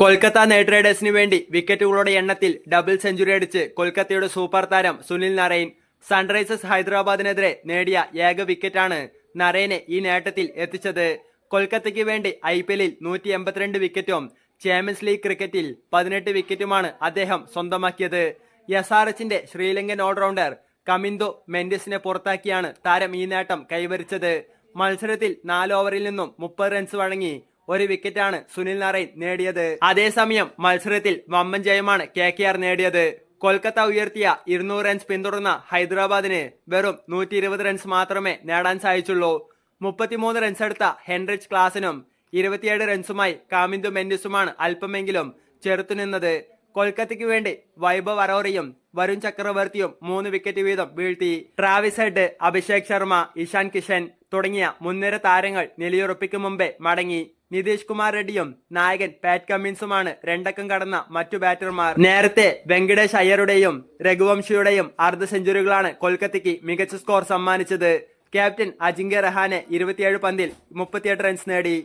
Kolkata night റൈഡേഴ്സിന് വേണ്ടി വിക്കറ്റുകളുടെ എണ്ണത്തിൽ double century അടിച്ച് കൊൽക്കത്തയുടെ സൂപ്പർ താരം സുനിൽ നരൈൻ സൺറൈസേഴ്സ് ഹൈദരാബാദിനെതിരെ നേടിയ ഏക വിക്കറ്റാണ് നരൈനെ ഈ നേട്ടത്തിൽ എത്തിച്ചത്. കൊൽക്കത്തയ്ക്ക് വേണ്ടി ഐ പി എല്ലിൽ നൂറ്റി എൺപത്തിരണ്ട് വിക്കറ്റും ചാമ്പ്യൻസ് ലീഗ് ക്രിക്കറ്റിൽ പതിനെട്ട് വിക്കറ്റുമാണ് അദ്ദേഹം സ്വന്തമാക്കിയത്. എസ് ആർ എച്ചിന്റെ ശ്രീലങ്കൻ ഓൾറൗണ്ടർ കമിന്ദോ മെൻഡിസിനെ പുറത്താക്കിയാണ് താരം ഈ നേട്ടം കൈവരിച്ചത്. മത്സരത്തിൽ നാല് ഓവറിൽ നിന്നും മുപ്പത് റൺസ് വഴങ്ങി ഒരു വിക്കറ്റാണ് സുനിൽ നാരായൺ നേടിയത്. അതേസമയം മത്സരത്തിൽ വമ്പൻ ജയമാണ് കെ കെ ആർ നേടിയത്. കൊൽക്കത്ത ഉയർത്തിയ ഇരുന്നൂറ് റൺസ് പിന്തുടർന്ന ഹൈദരാബാദിന് വെറും നൂറ്റി ഇരുപത് റൺസ് മാത്രമേ നേടാൻ സാധിച്ചുള്ളൂ. മുപ്പത്തിമൂന്ന് റൺസ് എടുത്ത ഹെൻറിച്ച് ക്ലാസിനും ഇരുപത്തിയേഴ് റൺസുമായി കാമിന്ദു മെൻഡിസുമാണ് അല്പമെങ്കിലും ചെറുത്തുനിന്നത് കൊൽക്കത്തയ്ക്ക് വേണ്ടി വൈഭവ് അറോറിയും വരുൺ ചക്രവർത്തിയും മൂന്ന് വിക്കറ്റ് വീതം വീഴ്ത്തി. ട്രാവിസ് ഹെഡ് അഭിഷേക് ശർമ്മ ഇഷാൻ കിഷൻ തുടങ്ങിയ മുൻനിര താരങ്ങൾ നിലയുറപ്പിക്കും മുമ്പേ മടങ്ങി. നിതീഷ് കുമാർ റെഡ്ഡിയും നായകൻ പാറ്റ് കമ്മിൻസുമാണ് രണ്ടക്കം കടന്ന മറ്റു ബാറ്റർമാർ. നേരത്തെ വെങ്കടേഷ് അയ്യരുടെയും രഘുവംശിയുടെയും അർദ്ധ സെഞ്ചുറികളാണ് കൊൽക്കത്തയ്ക്ക് മികച്ച സ്കോർ സമ്മാനിച്ചത്. ക്യാപ്റ്റൻ അജിങ്ക്യ റഹാനെ ഇരുപത്തിയേഴ് പന്തിൽ മുപ്പത്തിയെട്ട് റൺസ് നേടി.